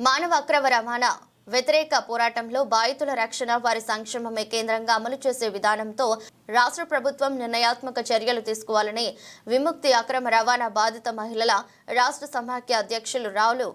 మానవ అక్రమ రవాణా వ్యతిరేక పోరాటంలో బాధితుల రక్షణ వారి సంక్షేమమే కేంద్రంగా అమలు చేసే విధానంతో రాష్ట్ర ప్రభుత్వం నిర్ణయాత్మక చర్యలు తీసుకోవాలని విముక్తి అక్రమ రవాణా బాధిత మహిళల రాష్ట్ర సమాఖ్య అధ్యక్షులు రావులు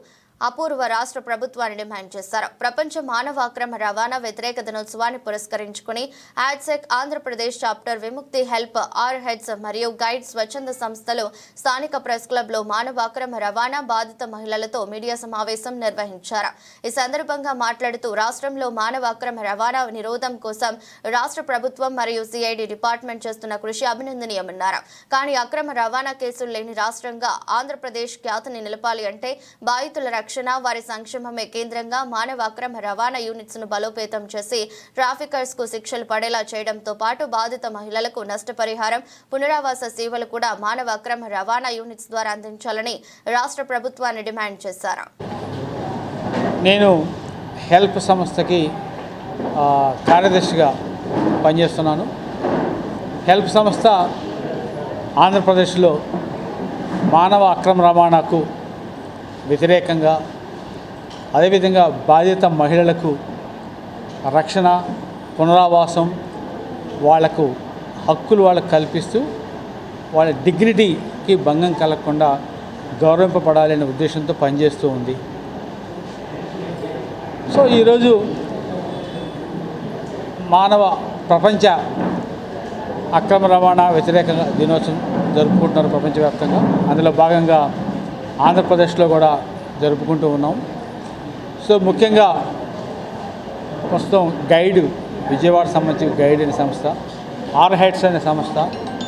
అపూర్వ రాష్ట్ర ప్రభుత్వాన్ని డిమాండ్ చేశారు. ప్రపంచ మానవ అక్రమ రవాణా వ్యతిరేక దినోత్సవాన్ని పురస్కరించుకుని యాడ్సెక్ Andhra Pradesh chapter Vimukthi help R heads మరియు గైడ్ స్వచ్ఛంద సంస్థలు స్థానిక ప్రెస్ క్లబ్లో మానవ అక్రమ రవాణా బాధిత మహిళలతో మీడియా సమావేశం నిర్వహించారు. ఈ సందర్భంగా మాట్లాడుతూ రాష్ట్రంలో మానవ అక్రమ రవాణా నిరోధం కోసం రాష్ట్ర ప్రభుత్వం మరియు సిఐడి డిపార్ట్మెంట్ చేస్తున్న కృషి అభినందనీయమన్నారు. కానీ అక్రమ రవాణా కేసులు లేని రాష్ట్రంగా ఆంధ్రప్రదేశ్ ఖ్యాతిని నిలపాలి అంటే బాధితుల రక్షణ వారి సంక్షేమమే కేంద్రంగా మానవ అక్రమ రవాణా యూనిట్స్ను బలోపేతం చేసి ట్రాఫికర్స్కు శిక్షలు పడేలా చేయడంతో పాటు బాధిత మహిళలకు నష్టపరిహారం పునరావాస సేవలు కూడా మానవ అక్రమ రవాణా యూనిట్స్ ద్వారా అందించాలని రాష్ట్ర ప్రభుత్వాన్ని డిమాండ్ చేశారు. నేను హెల్ప్ సంస్థకి కార్యదర్శిగా పనిచేస్తున్నాను. హెల్ప్ సంస్థ ఆంధ్రప్రదేశ్లో మానవ అక్రమ రవాణాకు వ్యతిరేకంగా అదేవిధంగా బాధిత మహిళలకు రక్షణ పునరావాసం వాళ్ళకు హక్కులు వాళ్ళకు కల్పిస్తూ వాళ్ళ డిగ్నిటీకి భంగం కలగకుండా గౌరవింపబడాలనే ఉద్దేశంతో పనిచేస్తూ ఉంది. సో ఈరోజు మానవ ప్రపంచ అక్రమ రవాణా వ్యతిరేక దినోత్సవం జరుపుకుంటున్నారు ప్రపంచవ్యాప్తంగా. అందులో భాగంగా ఆంధ్రప్రదేశ్లో కూడా జరుపుకుంటూ ఉన్నాం. సో ముఖ్యంగా ప్రస్తుతం గైడ్ విజయవాడ సంబంధించిన గైడ్ అనే సంస్థ ఆర్ హెడ్స్ అనే సంస్థ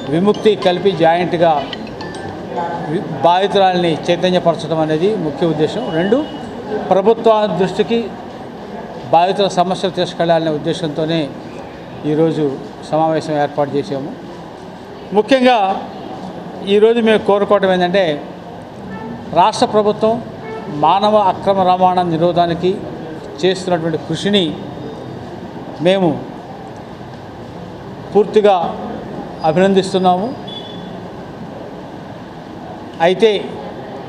విముక్తి కలిపి జాయింట్గా వి- బాధితురాల్ని చైతన్యపరచడం అనేది ముఖ్య ఉద్దేశం. రెండు ప్రభుత్వ దృష్టికి బాధితుల సమస్యలు తీసుకెళ్ళాలనే ఉద్దేశంతోనే ఈరోజు సమావేశం ఏర్పాటు చేసాము ముఖ్యంగా ఈరోజు మేము కోరుకోవటం ఏంటంటే రాష్ట్ర ప్రభుత్వం మానవ అక్రమ రవాణా నిరోధానికి చేస్తున్నటువంటి కృషిని మేము పూర్తిగా అభినందిస్తున్నాము. అయితే